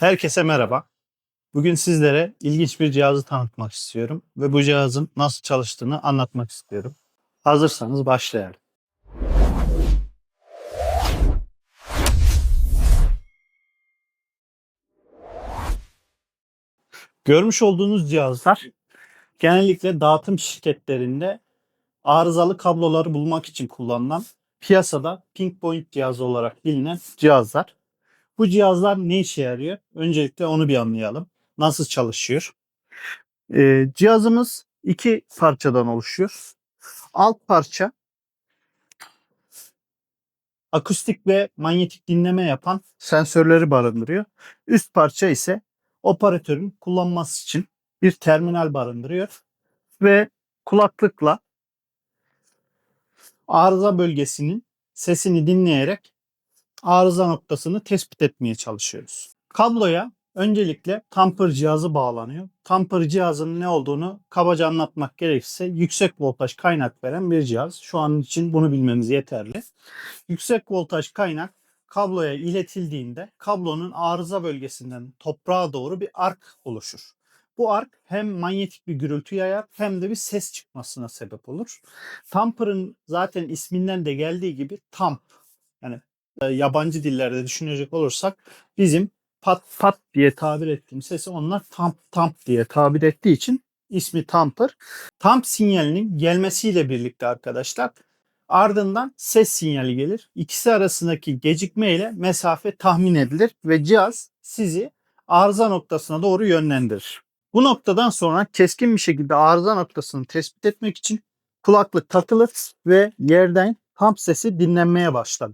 Herkese merhaba. Bugün sizlere ilginç bir cihazı tanıtmak istiyorum ve bu cihazın nasıl çalıştığını anlatmak istiyorum. Hazırsanız başlayalım. Görmüş olduğunuz cihazlar genellikle dağıtım şirketlerinde arızalı kabloları bulmak için kullanılan piyasada pinpoint cihazı olarak bilinen cihazlar. Bu cihazlar ne işe yarıyor? Öncelikle onu bir anlayalım. Nasıl çalışıyor? Ee, cihazımız iki parçadan oluşuyor. Alt parça akustik ve manyetik dinleme yapan sensörleri barındırıyor. Üst parça ise operatörün kullanması için bir terminal barındırıyor ve kulaklıkla arıza bölgesinin sesini dinleyerek arıza noktasını tespit etmeye çalışıyoruz. Kabloya öncelikle tamper cihazı bağlanıyor. Tamper cihazının ne olduğunu kabaca anlatmak gerekirse yüksek voltaj kaynak veren bir cihaz. Şu an için bunu bilmemiz yeterli. Yüksek voltaj kaynak kabloya iletildiğinde kablonun arıza bölgesinden toprağa doğru bir ark oluşur. Bu ark hem manyetik bir gürültü yayar hem de bir ses çıkmasına sebep olur. Tamper'ın zaten isminden de geldiği gibi tamp yani yabancı dillerde düşünecek olursak bizim pat pat diye tabir ettiğimiz sesi onlar tamp tamp diye tabir ettiği için ismi tamper. Tamp sinyalinin gelmesiyle birlikte arkadaşlar ardından ses sinyali gelir. İkisi arasındaki gecikme ile mesafe tahmin edilir ve cihaz sizi arıza noktasına doğru yönlendirir. Bu noktadan sonra keskin bir şekilde arıza noktasını tespit etmek için kulaklık takılır ve yerden tamp sesi dinlenmeye başlar.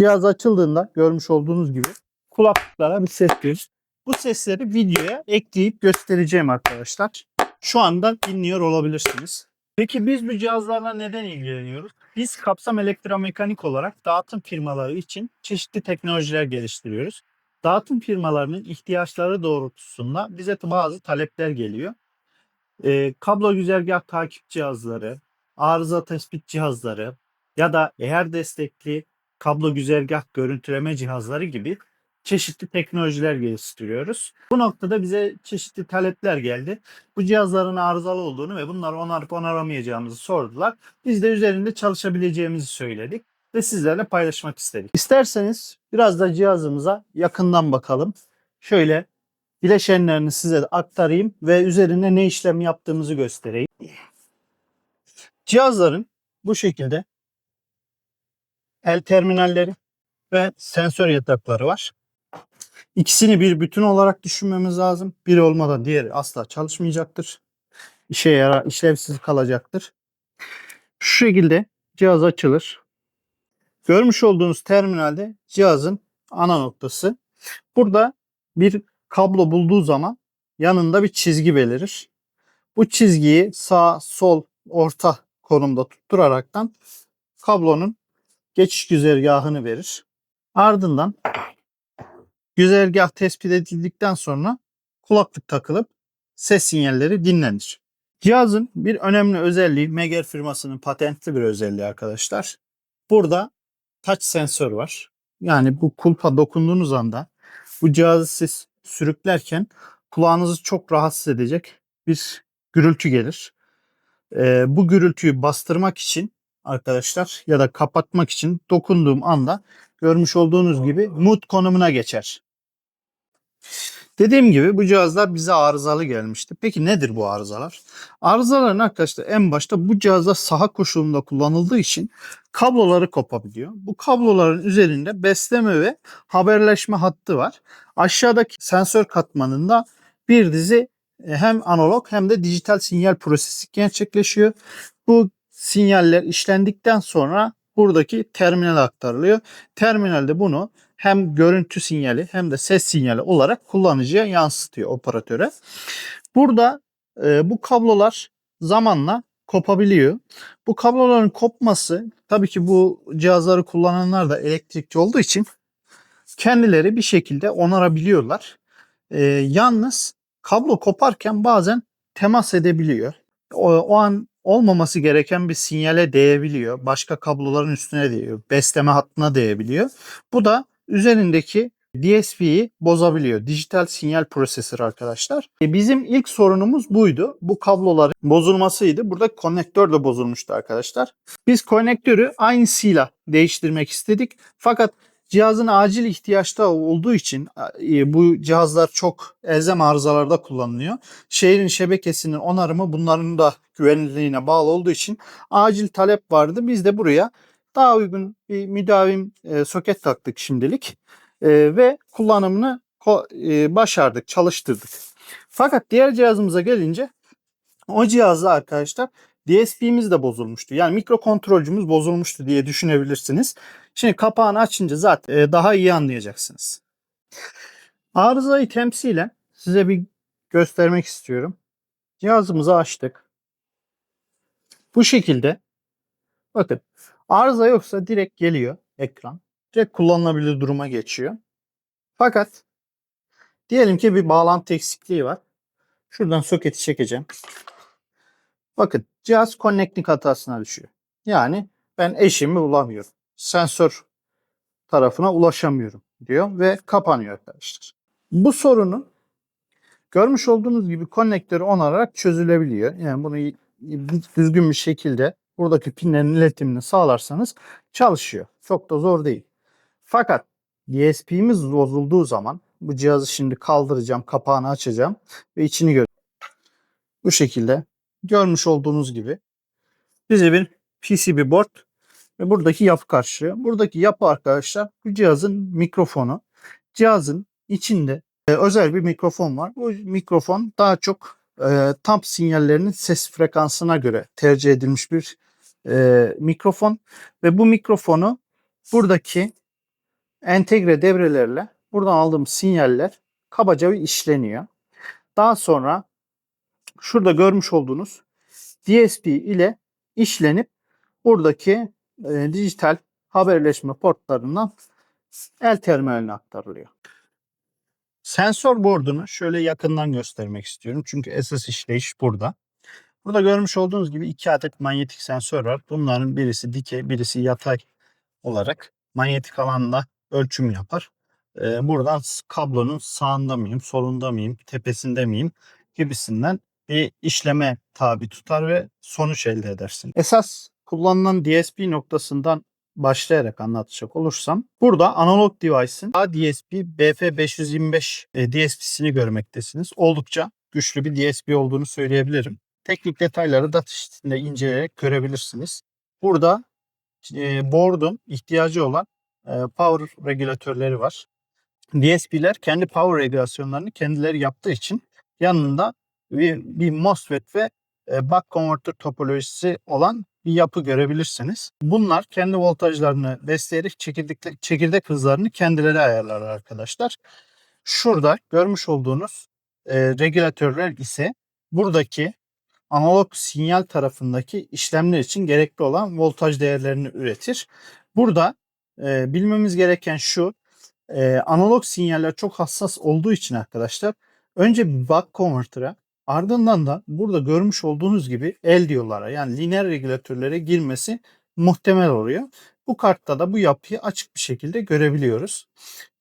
Cihaz açıldığında görmüş olduğunuz gibi kulaklıklara bir ses gelir. Bu sesleri videoya ekleyip göstereceğim arkadaşlar. Şu anda dinliyor olabilirsiniz. Peki biz bu cihazlarla neden ilgileniyoruz? Biz kapsam elektromekanik olarak dağıtım firmaları için çeşitli teknolojiler geliştiriyoruz. Dağıtım firmalarının ihtiyaçları doğrultusunda bize bazı talepler geliyor. Ee, kablo güzergah takip cihazları, arıza tespit cihazları ya da eğer destekli kablo güzergah görüntüleme cihazları gibi çeşitli teknolojiler geliştiriyoruz. Bu noktada bize çeşitli talepler geldi. Bu cihazların arızalı olduğunu ve bunları onarıp onaramayacağımızı sordular. Biz de üzerinde çalışabileceğimizi söyledik ve sizlerle paylaşmak istedik. İsterseniz biraz da cihazımıza yakından bakalım. Şöyle bileşenlerini size aktarayım ve üzerinde ne işlem yaptığımızı göstereyim. Cihazların bu şekilde el terminalleri ve sensör yatakları var. İkisini bir bütün olarak düşünmemiz lazım. Biri olmadan diğeri asla çalışmayacaktır. İşe yarar, işlevsiz kalacaktır. Şu şekilde cihaz açılır. Görmüş olduğunuz terminalde cihazın ana noktası. Burada bir kablo bulduğu zaman yanında bir çizgi belirir. Bu çizgiyi sağ, sol, orta konumda tutturaraktan kablonun geçiş güzergahını verir. Ardından güzergah tespit edildikten sonra kulaklık takılıp ses sinyalleri dinlenir. Cihazın bir önemli özelliği Meger firmasının patentli bir özelliği arkadaşlar. Burada touch sensör var. Yani bu kulpa dokunduğunuz anda bu cihazı siz sürüklerken kulağınızı çok rahatsız edecek bir gürültü gelir. Ee, bu gürültüyü bastırmak için arkadaşlar ya da kapatmak için dokunduğum anda görmüş olduğunuz gibi mute konumuna geçer. Dediğim gibi bu cihazlar bize arızalı gelmişti. Peki nedir bu arızalar? Arızaların arkadaşlar en başta bu cihazlar saha koşulunda kullanıldığı için kabloları kopabiliyor. Bu kabloların üzerinde besleme ve haberleşme hattı var. Aşağıdaki sensör katmanında bir dizi e, hem analog hem de dijital sinyal prosesi gerçekleşiyor. Bu sinyaller işlendikten sonra buradaki terminale aktarılıyor. Terminalde bunu hem görüntü sinyali hem de ses sinyali olarak kullanıcıya yansıtıyor operatöre. Burada e, bu kablolar zamanla kopabiliyor. Bu kabloların kopması tabii ki bu cihazları kullananlar da elektrikçi olduğu için kendileri bir şekilde onarabiliyorlar. E, yalnız kablo koparken bazen temas edebiliyor. O, o an olmaması gereken bir sinyale değebiliyor. Başka kabloların üstüne değiyor. Besleme hattına değebiliyor. Bu da üzerindeki DSP'yi bozabiliyor. Dijital sinyal prosesör arkadaşlar. E, bizim ilk sorunumuz buydu. Bu kabloların bozulmasıydı. Burada konnektör de bozulmuştu arkadaşlar. Biz konnektörü aynısıyla değiştirmek istedik. Fakat cihazın acil ihtiyaçta olduğu için e, bu cihazlar çok elzem arızalarda kullanılıyor. Şehrin şebekesinin onarımı bunların da güvenilirliğine bağlı olduğu için acil talep vardı. Biz de buraya daha uygun bir müdavim e, soket taktık şimdilik e, ve kullanımını başardık, çalıştırdık. Fakat diğer cihazımıza gelince o cihazda arkadaşlar DSP'miz de bozulmuştu. Yani mikrokontrolcümüz bozulmuştu diye düşünebilirsiniz. Şimdi kapağını açınca zaten e, daha iyi anlayacaksınız. Arızayı temsilen size bir göstermek istiyorum. Cihazımızı açtık. Bu şekilde bakın arıza yoksa direkt geliyor ekran. Direkt kullanılabilir duruma geçiyor. Fakat diyelim ki bir bağlantı eksikliği var. Şuradan soketi çekeceğim. Bakın cihaz connecting hatasına düşüyor. Yani ben eşimi bulamıyorum. Sensör tarafına ulaşamıyorum diyor ve kapanıyor arkadaşlar. Bu sorunun görmüş olduğunuz gibi konnektörü onararak çözülebiliyor. Yani bunu düzgün bir şekilde buradaki pinlerin iletimini sağlarsanız çalışıyor. Çok da zor değil. Fakat DSP'miz bozulduğu zaman bu cihazı şimdi kaldıracağım, kapağını açacağım ve içini gör. Bu şekilde görmüş olduğunuz gibi bize bir PCB board ve buradaki yapı karşılıyor. Buradaki yapı arkadaşlar bu cihazın mikrofonu. Cihazın içinde e, özel bir mikrofon var. Bu mikrofon daha çok e, tam sinyallerinin ses frekansına göre tercih edilmiş bir e, mikrofon ve bu mikrofonu buradaki entegre devrelerle buradan aldığım sinyaller kabaca bir işleniyor. Daha sonra şurada görmüş olduğunuz DSP ile işlenip buradaki e, dijital haberleşme portlarından el terminaline aktarılıyor. Sensör board'unu şöyle yakından göstermek istiyorum. Çünkü esas işleyiş burada. Burada görmüş olduğunuz gibi iki adet manyetik sensör var. Bunların birisi dikey, birisi yatay olarak manyetik alanda ölçüm yapar. Ee, buradan kablonun sağında mıyım, solunda mıyım, tepesinde miyim gibisinden bir işleme tabi tutar ve sonuç elde edersin. Esas kullanılan DSP noktasından başlayarak anlatacak olursam burada analog device'ın ADSP BF525 e, DSP'sini görmektesiniz. Oldukça güçlü bir DSP olduğunu söyleyebilirim. Teknik detayları da şeklinde inceleyerek görebilirsiniz. Burada e, board'un ihtiyacı olan e, power regülatörleri var. DSP'ler kendi power regülasyonlarını kendileri yaptığı için yanında bir, bir MOSFET ve e, buck converter topolojisi olan bir yapı görebilirsiniz. Bunlar kendi voltajlarını besleyerek çekirdek, çekirdek hızlarını kendileri ayarlar arkadaşlar. Şurada görmüş olduğunuz e, regülatörler ise buradaki analog sinyal tarafındaki işlemler için gerekli olan voltaj değerlerini üretir. Burada e, bilmemiz gereken şu e, analog sinyaller çok hassas olduğu için arkadaşlar önce bir buck converter'a ardından da burada görmüş olduğunuz gibi LDO'lara yani lineer regülatörlere girmesi muhtemel oluyor. Bu kartta da bu yapıyı açık bir şekilde görebiliyoruz.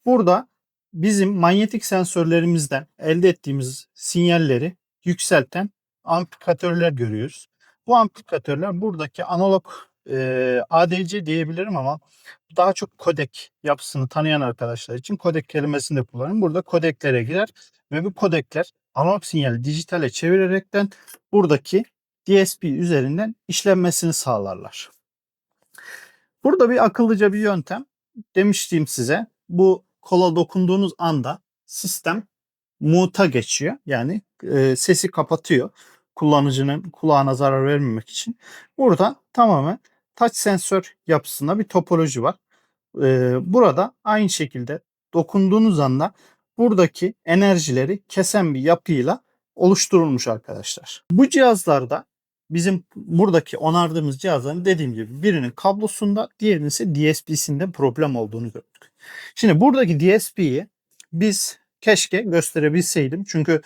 Burada bizim manyetik sensörlerimizden elde ettiğimiz sinyalleri yükselten amplifikatörler görüyoruz. Bu amplifikatörler buradaki analog e, ADC diyebilirim ama daha çok kodek yapısını tanıyan arkadaşlar için kodek kelimesini de kullanırım. Burada kodeklere girer ve bu kodekler analog sinyali dijitale çevirerekten buradaki DSP üzerinden işlenmesini sağlarlar. Burada bir akıllıca bir yöntem demiştim size. Bu kola dokunduğunuz anda sistem mute'a geçiyor. Yani e, sesi kapatıyor kullanıcının kulağına zarar vermemek için. Burada tamamen touch sensör yapısında bir topoloji var. Ee, burada aynı şekilde dokunduğunuz anda buradaki enerjileri kesen bir yapıyla oluşturulmuş arkadaşlar. Bu cihazlarda bizim buradaki onardığımız cihazların dediğim gibi birinin kablosunda diğerinin ise DSP'sinde problem olduğunu gördük. Şimdi buradaki DSP'yi biz keşke gösterebilseydim. Çünkü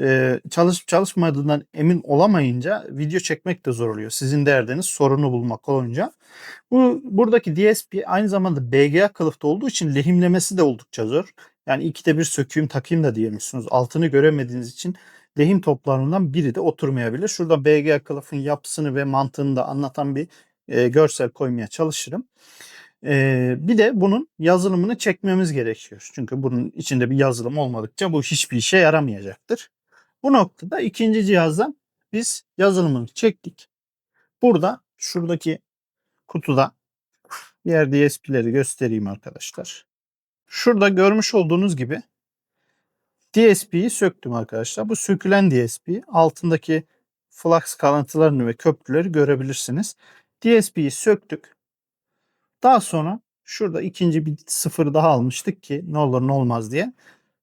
e, çalışıp çalışmadığından emin olamayınca video çekmek de zor oluyor. Sizin derdiniz sorunu bulmak olunca. Bu buradaki DSP aynı zamanda BGA kılıfta olduğu için lehimlemesi de oldukça zor. Yani ikide bir sökeyim takayım da diyemiyorsunuz. Altını göremediğiniz için lehim toplarından biri de oturmayabilir. Şurada BGA kılıfın yapısını ve mantığını da anlatan bir e, görsel koymaya çalışırım. E, bir de bunun yazılımını çekmemiz gerekiyor. Çünkü bunun içinde bir yazılım olmadıkça bu hiçbir işe yaramayacaktır. Bu noktada ikinci cihazdan biz yazılımını çektik. Burada şuradaki kutuda diğer DSP'leri göstereyim arkadaşlar. Şurada görmüş olduğunuz gibi DSP'yi söktüm arkadaşlar. Bu sökülen DSP altındaki flux kalıntılarını ve köprüleri görebilirsiniz. DSP'yi söktük. Daha sonra şurada ikinci bir sıfır daha almıştık ki ne olur ne olmaz diye.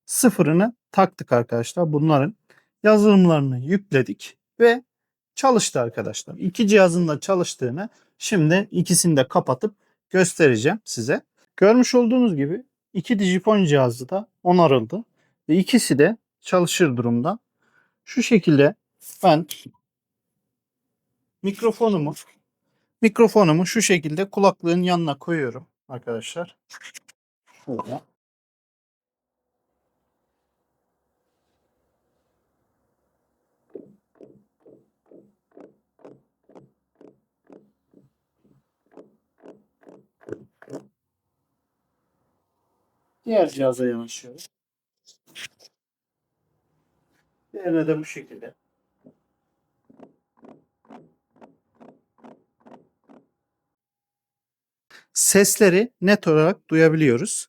Sıfırını taktık arkadaşlar. Bunların yazılımlarını yükledik ve çalıştı arkadaşlar. İki cihazın da çalıştığını şimdi ikisini de kapatıp göstereceğim size. Görmüş olduğunuz gibi iki Digipon cihazı da onarıldı ve ikisi de çalışır durumda. Şu şekilde ben mikrofonumu mikrofonumu şu şekilde kulaklığın yanına koyuyorum arkadaşlar. Şöyle. Diğer cihaza yanaşıyoruz. Diğerine de bu şekilde. Sesleri net olarak duyabiliyoruz.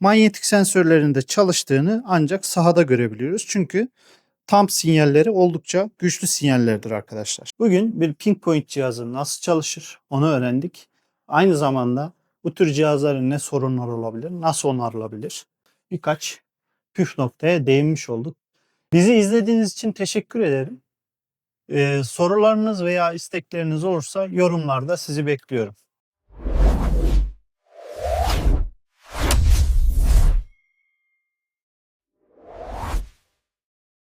Manyetik sensörlerin de çalıştığını ancak sahada görebiliyoruz. Çünkü tam sinyalleri oldukça güçlü sinyallerdir arkadaşlar. Bugün bir Pinpoint cihazı nasıl çalışır onu öğrendik. Aynı zamanda bu tür cihazların ne sorunlar olabilir, nasıl onarılabilir birkaç püf noktaya değinmiş olduk. Bizi izlediğiniz için teşekkür ederim. Ee, sorularınız veya istekleriniz olursa yorumlarda sizi bekliyorum.